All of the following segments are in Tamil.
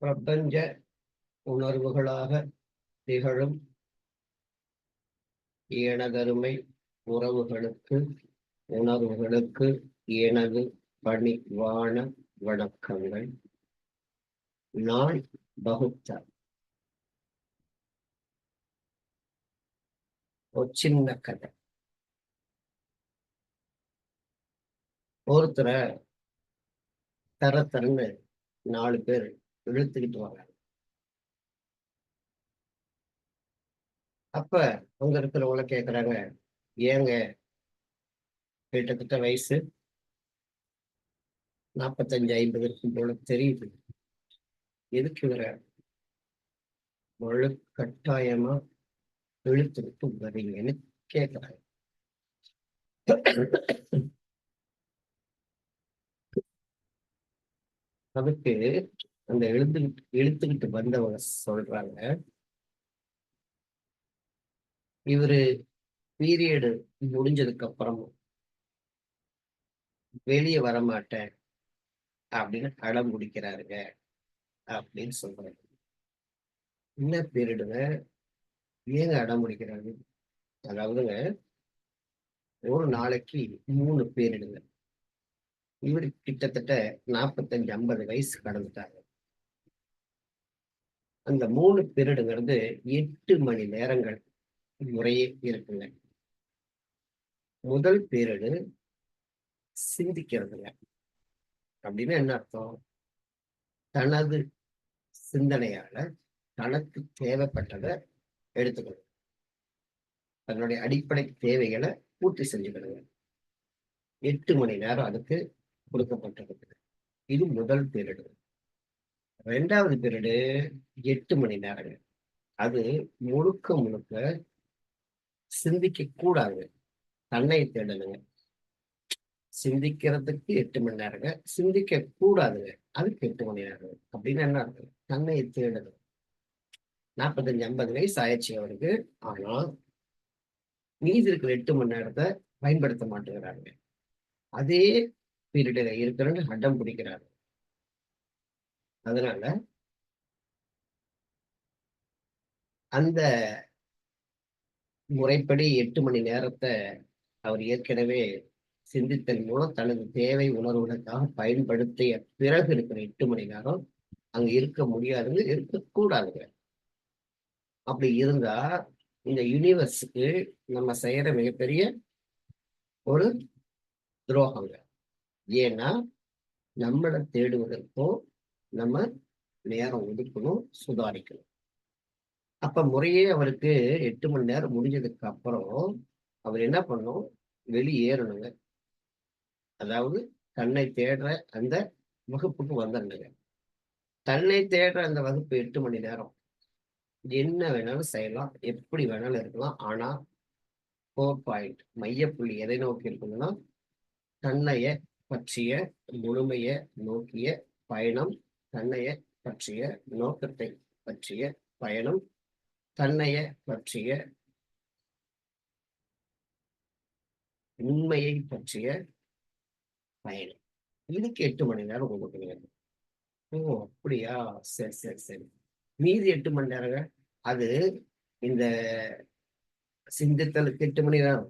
பிரபஞ்ச உணர்வுகளாக திகழும் எனதருமை உறவுகளுக்கு உணர்வுகளுக்கு எனது பணிவான வணக்கங்கள். நான் பகுத்தா. ஒரு சின்ன கதை. ஒருத்தரை தர நாலு பேர் இழுத்துக்கிட்டு வாங்க அப்ப அங்க இருக்கிறவங்கள கேக்குறாங்க ஏங்க? கிட்டத்தட்ட வயசு? நாற்பத்தஞ்சு ஐம்பது இருக்கும் போல தெரியுது. எதுக்கு இவர முழு கட்டாயமா இழுத்துக்கிட்டு வரீங்கன்னு கேக்குறாங்க. அதுக்கு அந்த எழுந்து இழுத்துக்கிட்டு வந்தவங்க சொல்றாங்க. இவரு பீரியடு முடிஞ்சதுக்கு அப்புறம் வெளியே வரமாட்டேன் அப்படின்னு அடம் பிடிக்கிறாருங்க அப்படின்னு சொல்றாங்க என்ன பீரியடுங்க ஏங்க அடம் பிடிக்கிறாரு? அதாவதுங்க ஒரு நாளைக்கு மூணு பீரியடுங்க இவர் கிட்டத்தட்ட நாற்பத்தஞ்சு ஐம்பது வயசு கடந்துட்டாங்க அந்த மூணு பீரியடுங்கிறது எட்டு மணி நேரங்கள் முறையே இருக்குங்க. முதல் பீரியடு சிந்திக்கிறதுங்க. அப்படின்னு என்ன அர்த்தம்? தனது சிந்தனையால தனக்கு தேவைப்பட்டதை எடுத்துக்கணும். தன்னுடைய அடிப்படை தேவைகளை பூர்த்தி செஞ்சுக்கணுங்க. எட்டு மணி நேரம் அதுக்கு கொடுக்கப்பட்டிருக்கு இது முதல் பீரியடு ரெண்டாவது பீரியடு எட்டு மணி நேரங்க. அது முழுக்க முழுக்க சிந்திக்க கூடாது தன்னை தேடலுங்க சிந்திக்கிறதுக்கு எட்டு மணி நேரங்க. சிந்திக்க கூடாதுங்க அதுக்கு எட்டு மணி நேரம் அப்படின்னு என்ன இருக்கு தன்னை தேடணும். நாற்பத்தஞ்சு ஐம்பது வயசு ஆயிடுச்சு அவருக்கு. ஆனா மீதி இருக்கிற எட்டு மணி நேரத்தை பயன்படுத்த மாட்டேங்கிறாங்க அதே பீரியடில் இருக்கிறன்னு அடம் பிடிக்கிறாரு. அதனால அந்த முறைப்படி எட்டு மணி நேரத்தை அவர் ஏற்கனவே சிந்தித்தன் மூலம் தனது தேவை உணர்வுகளுக்காக பயன்படுத்திய பிறகு இருக்கிற எட்டு மணி நேரம் அங்க இருக்க முடியாதுங்க இருக்கக்கூடாதுங்க. அப்படி இருந்தா இந்த யூனிவர்ஸுக்கு நம்ம செய்யற மிகப்பெரிய ஒரு துரோகங்க. ஏன்னா நம்மளை தேடுவதற்கும் நம்ம நேரம் ஒதுக்கணும் சுதாரிக்கணும். அப்ப முறையே அவருக்கு எட்டு மணி நேரம் முடிஞ்சதுக்கு அப்புறம் அவர் என்ன பண்ணும் வெளியேறணுங்க அதாவது தன்னை தேடுற அந்த வகுப்புக்கு வந்துடணுங்க தன்னை தேடுற அந்த வகுப்பு எட்டு மணி நேரம். என்ன வேணாலும் செய்யலாம் எப்படி வேணாலும் இருக்கலாம். ஆனா ஃபோர் பாயிண்ட் மையப்புள்ளி எதை நோக்கி இருக்கணும்னா தன்னைய பற்றிய முழுமைய நோக்கிய பயணம் தன்னைய பற்றிய நோக்கத்தை பற்றிய பயணம் தன்னைய பற்றிய உண்மையை பற்றிய பயணம். இதுக்கு எட்டு மணி நேரம் கொடுக்குறீங்க ஓ அப்படியா? சரி சரி சரி. மீதி எட்டு மணி நேரங்க? அது இந்த சிந்தித்தலுக்கு எட்டு மணி நேரம்.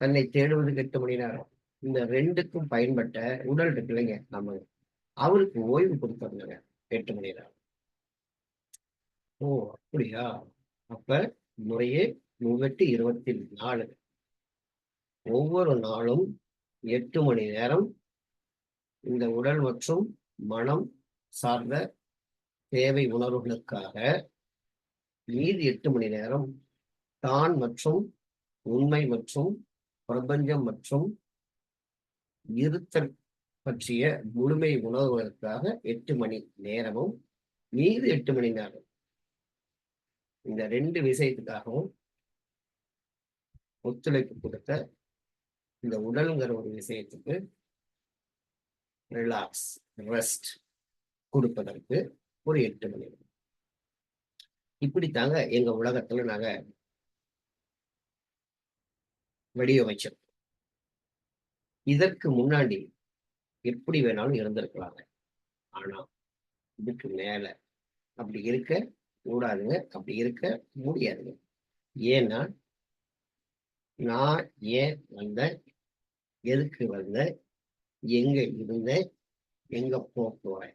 தன்னை தேடுவதுக்கு எட்டு மணி நேரம். இந்த ரெண்டுக்கும் பயன்பட்ட உடல் இருக்கு இல்லைங்க நம்ம அவருக்கு ஓய்வு கொடுத்தாங்க எட்டு மணி நேரம். ஓ அப்படியா? அப்ப முறையே முகட்டு இருபத்தி நாலு. ஒவ்வொரு நாளும் எட்டு மணி நேரம் இந்த உடல் மற்றும் மனம் சார்ந்த தேவை உணர்வுகளுக்காக மீதி எட்டு மணி நேரம் தான் மற்றும் உண்மை மற்றும் பிரபஞ்சம் மற்றும் இருத்தல் பற்றிய முழுமை உணர்வதற்காக எட்டு மணி நேரமும் மீது எட்டு மணி நேரம் இந்த ரெண்டு விஷயத்துக்காகவும் ஒத்துழைப்பு கொடுத்த இந்த உடலுங்கிற ஒரு விஷயத்துக்கு ரிலாக்ஸ் ரெஸ்ட் கொடுப்பதற்கு ஒரு எட்டு மணி நேரம். இப்படித்தாங்க எங்க உலகத்துல நாங்க வடிவமைச்சிருக்கோம் இதற்கு முன்னாடி எப்படி வேணாலும் இருந்திருக்கலாங்க. ஆனா இதுக்கு மேல அப்படி இருக்க கூடாதுங்க. அப்படி இருக்க முடியாதுங்க. ஏன்னா நான் ஏன் வந்தேன் எதுக்கு வந்தேன் எங்க இருந்தேன் எங்க போக போறேன்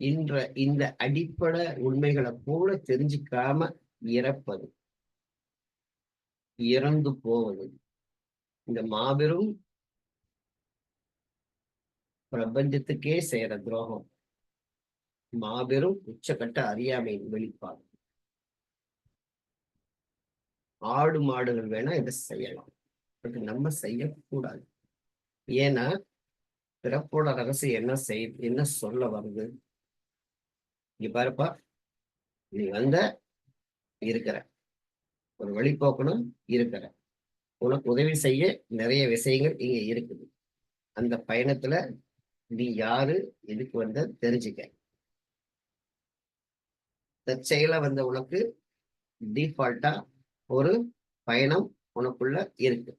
இன்ற இந்த அடிப்படை உண்மைகளை கூட தெரிஞ்சுக்காம இறப்பது. இறந்து போவது. இந்த மாபெரும் பிரபஞ்சத்துக்கே செய்யற துரோகம். மாபெரும் உச்சக்கட்ட அறியாமை வெளிப்பாடு. ஆடு மாடுகள் வேணா இதை செய்யலாம். பட் நம்ம செய்யக்கூடாது. ஏன்னா பிறப்போட ரகசியம் என்ன செய் என்ன சொல்ல வருது? இங்க பாருப்பா நீ வந்த இருக்கிற. ஒரு வழிபோக்கணும் இருக்கிற. உனக்கு உதவி செய்ய நிறைய விஷயங்கள் இங்க இருக்குது. அந்த பயணத்துல நீ யாரு எதுக்கு வந்த தெரிஞ்சுக்க. தற்செயலா வந்த உனக்கு டிஃபால்ட்டா ஒரு பயணம் உனக்குள்ள இருக்கு.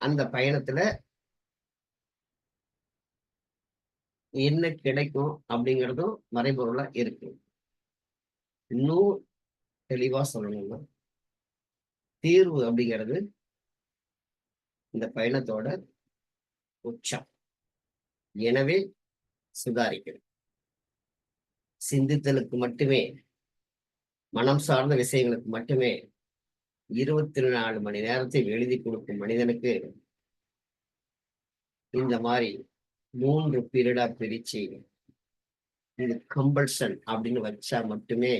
அந்த பயணத்துல என்ன கிடைக்கும் அப்படிங்கிறதும் மறைபொருளா இருக்கு. இன்னும் தெளிவா சொல்லணும்னா தீர்வு அப்படிங்கிறது இந்த பயணத்தோட உச்சம். எனவே சுதாரிக்கிறது சிந்தித்தலுக்கு மட்டுமே மனம் சார்ந்த விஷயங்களுக்கு மட்டுமே இருபத்தி நாலு மணி நேரத்தை எழுதி கொடுக்கும் மனிதனுக்கு இந்த மாதிரி மூன்று பீரியடா பிரிச்சு இது கம்பல்சன் அப்படின்னு வச்சா மட்டுமே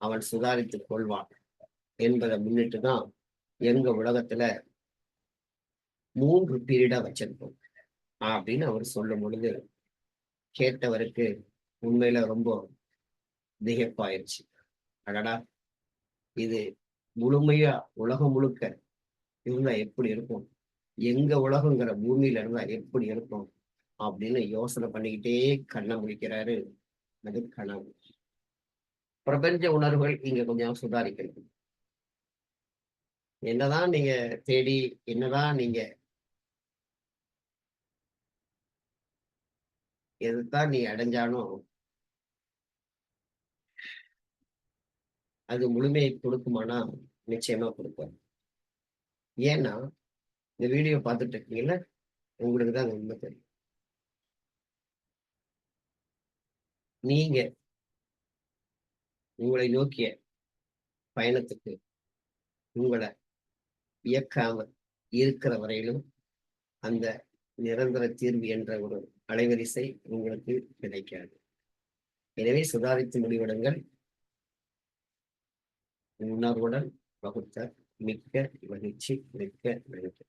அவன் சுதாரித்துக் கொள்வான் என்பதை முன்னிட்டு தான் எங்க உலகத்துல மூன்று பீரியடா வச்சிருக்கோம். அப்படின்னு அவர் சொல்லும் பொழுது கேட்டவருக்கு உண்மையில ரொம்ப திகைப்பாயிருச்சு. அடடா இது முழுமையா உலகம் முழுக்க இருந்தா எப்படி இருக்கும்? எங்க உலகங்கிற பூமியில இருந்தா எப்படி இருக்கும்? அப்படின்னு யோசனை பண்ணிக்கிட்டே கண்ணை முடிக்கிறாரு அது கனவு. பிரபஞ்ச உணர்வுகள் இங்க கொஞ்சம் சுதாரிக்கணும். என்னதான் நீங்க தேடி என்னதான் நீங்க எதுதான் நீ அடைஞ்சாலும் அது முழுமையை கொடுக்குமானா? நிச்சயமா கொடுப்பாங்க ஏன்னா இந்த வீடியோ பார்த்துட்டு இருக்கீங்கல்ல உங்களுக்கு தான் உண்மை தெரியும். நீங்க உங்களை நோக்கிய பயணத்துக்கு உங்களை இயக்காம இருக்கிற வரையிலும் அந்த நிரந்தர தீர்வு என்ற ஒரு அலைவரிசை உங்களுக்கு கிடைக்காது. எனவே சுதாரித்து முடிவெடுங்கள். உணர்வுடன் வகுத்த மிக்க மகிழ்ச்சி மிக்க நன்றி.